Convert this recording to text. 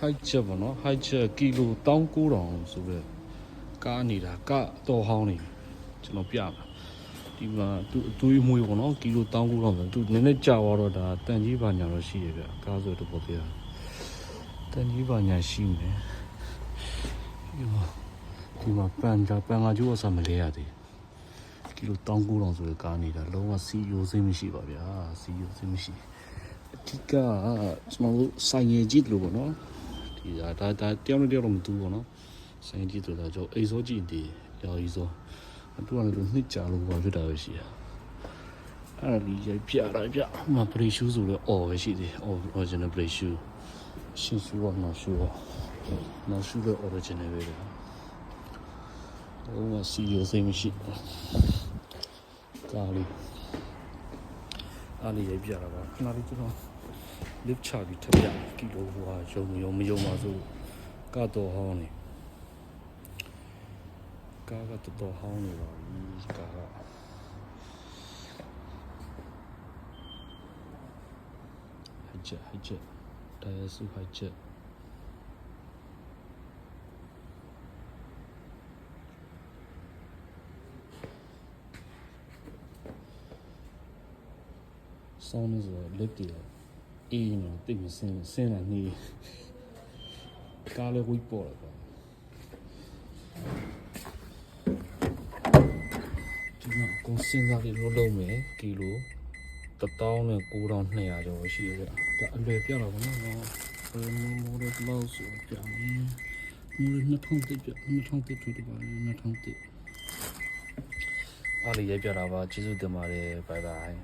height ချက်ပေါ့နော် height ချက်ကီလို19000ဆိုတော့ကားနေတာကတော့ဟောင်းနေကျွန်တော်ပြမှာဒီမှာသူအသွေးမွေးပေါ့နော်ကီလို19000ပဲသူနည်းနည်းကြာသွားတော့ဒါတန်ကြီးပါညာတော့ရှိရပြကားဆိုတော့ပေါ့ပြတန်ကြီးပါညာရှိနေဒီမှာဒီမှာပန်ကြပန်ကကျိုးအစမလဲရသေးကီလို19000ဆိုတော့ကားနေတာလုံးဝစီယိုစိမ့်မရှိပါဗျာစီယိုစိမ့်မရှိအဓိကကျွန်တော်တို့ဆိုင်ရည်ကြီးလို့ပေါ့နော် ဒီဒါဒါဒါတယောက်နဲ့တယောက်တော့မတူဘူးပေါ့နော်ဆိုင်ရည်ကြီးတို့ဒါကြောင့်အိမ်စောကြည့်တည်ရော်ကြီးစောအတူကလည်းနှစ်ကြာလို့ဘာဖြစ်တာပဲရှိရအဲ့ဒါလီရိုက်ပြတာပြဟိုမှာ brake shoe ဆိုတော့ all ပဲရှိသေး all original brake shoe ရှင်းရှူတော့နော်ရှူတော့နော်ရှူတော့ original ပဲလေဟိုမှာစီယိုစိမ်းမရှိကားလေးအားလေးရိုက်ပြတာပါခဏလေးကျွန်တော် lift ချပြီးထပ်ပြကီလိုဟိုဟာရုံမရုံမရုံပါဆိုကတော့ဟောင်းနေကားကတော်တော်ဟောင်းနေပါပြီကားကဟိုက်ချက်ဟိုက်ချက်တရားစုဟိုက်ချက်ဆောင်းနေဆိုတော့ lift တွေ အေးနေတိတ်မစင်းစင်းလာနေကားလည်းဝိပေါ်လာပါဒီမှာကိုစင်းစားလေးလုံးလုံးမယ်ကီလို1000နဲ့9200ကျော်ရှိရပြဒါအလွယ်ပြတော့ဗောနော်ဘယ်မိုးရလောက်ဆိုပြမယ်မိုးရ2000တိပြ2000တိထူတယ်ပါ2000တိအားလေးရိုက်ပြတာပါကျေးဇူးတင်ပါတယ်ဘိုင်ဘိုင်